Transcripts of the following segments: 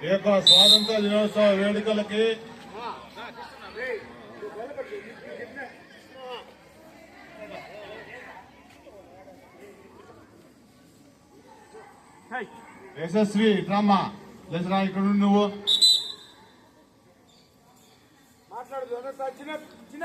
ఈ యొక్క స్వాతంత్ర దినోత్సవ వేడుకలకి? యశస్వి ఇట్రామ్మా. లేచరా ఇక్కడ నువ్వు. మాట్లాడు చిన్న చిన్న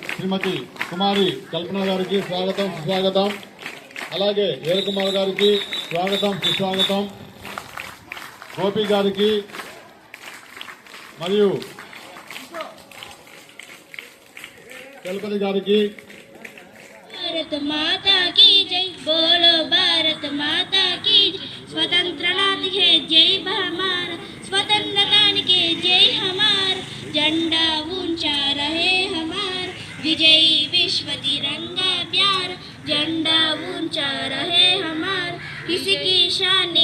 శ్రీమతి కుమారి కల్పన గారికి స్వాగతం సుస్వాగతం. అలాగే ఏలకుమార్ గారికి స్వాగతం సుస్వాగతం. గోపి గారికి మరియు చలపతి గారికి భారత్ మాతా विजय विश्व तिरंगा प्यार झंडा ऊँचा रहे हमार। किसी इसकी शान